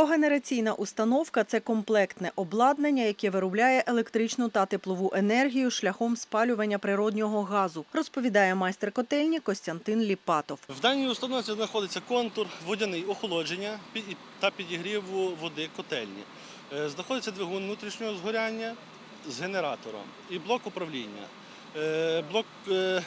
Когенераційна установка це комплектне обладнання, яке виробляє електричну та теплову енергію шляхом спалювання природнього газу, розповідає майстер котельні Костянтин Ліпатов. В даній установці знаходиться контур водяний охолодження та підігріву води котельні. Е, Знаходиться двигун внутрішнього згоряння з генератором і блок управління. Е, Блок е,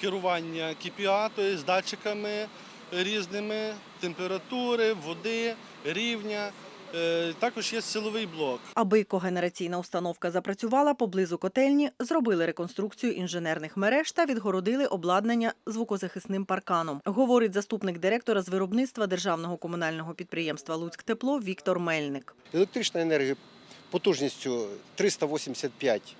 керування KPA, тобто з датчиками різними температури, води, рівня. Е, Також є силовий блок. Аби когенераційна установка запрацювала поблизу котельні, зробили реконструкцію інженерних мереж та відгородили обладнання звукозахисним парканом, говорить заступник директора з виробництва державного комунального підприємства Луцьктепло Віктор Мельник. Електрична енергія потужністю 385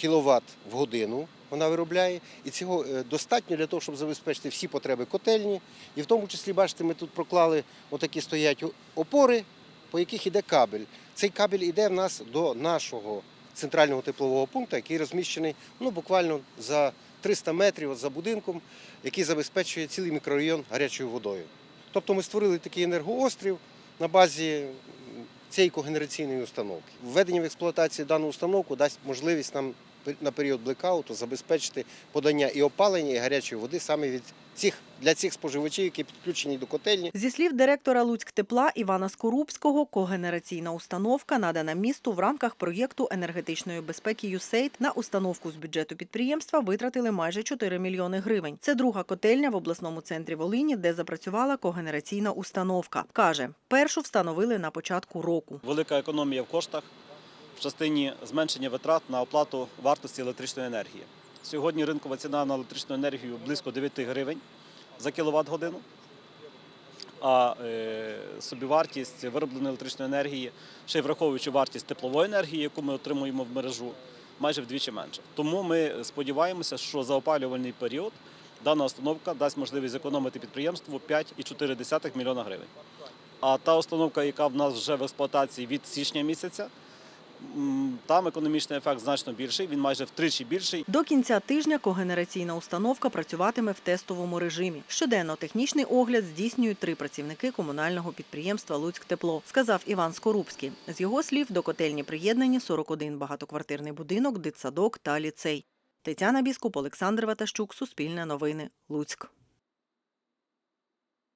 кВт в годину вона виробляє, і цього е, достатньо для того, щоб забезпечити всі потреби котельні. І в тому числі, бачите, ми тут проклали отакі стоять опори, по яких йде кабель. Цей кабель йде в нас до нашого центрального теплового пункту, який розміщений ну, буквально за 300 метрів за будинком, який забезпечує цілий мікрорайон гарячою водою. Тобто ми створили такий енергоострів на базі цієї когенераційної установки. Введення в експлуатацію дану установку дасть можливість нам на період блекауту забезпечити подання і опалення, і гарячої води саме від цих для цих споживачів, які підключені до котельні. Зі слів директора Луцьктепла Івана Скорубського, когенераційна установка надана місту в рамках проєкту енергетичної безпеки «ЮСЕЙД». На установку з бюджету підприємства витратили майже 4 мільйони гривень. Це друга котельня в обласному центрі Волині, де запрацювала когенераційна установка. Каже, першу встановили на початку року. велика економія в коштах в частині зменшення витрат на оплату вартості електричної енергії. Сьогодні ринкова ціна на електричну енергію близько 9 гривень за кіловат годину. А е, собівартість виробленої електричної енергії, ще й враховуючи вартість теплової енергії, яку ми отримуємо в мережу, майже вдвічі менше. Тому ми сподіваємося, що за опалювальний період дана установка дасть можливість зекономити підприємству 5,4 мільйона гривень. А та установка, яка в нас вже в експлуатації від січня місяця, там економічний ефект значно більший, він майже втричі більший. До кінця тижня когенераційна установка працюватиме в тестовому режимі. Щоденно технічний огляд здійснюють три працівники комунального підприємства Луцьктепло, сказав Іван Скорубський. З його слів, до котельні приєднані 41 багатоквартирний будинок, дитсадок та ліцей. Тетяна Біскуп, Олександр Ватащук, Суспільне новини, Луцьк.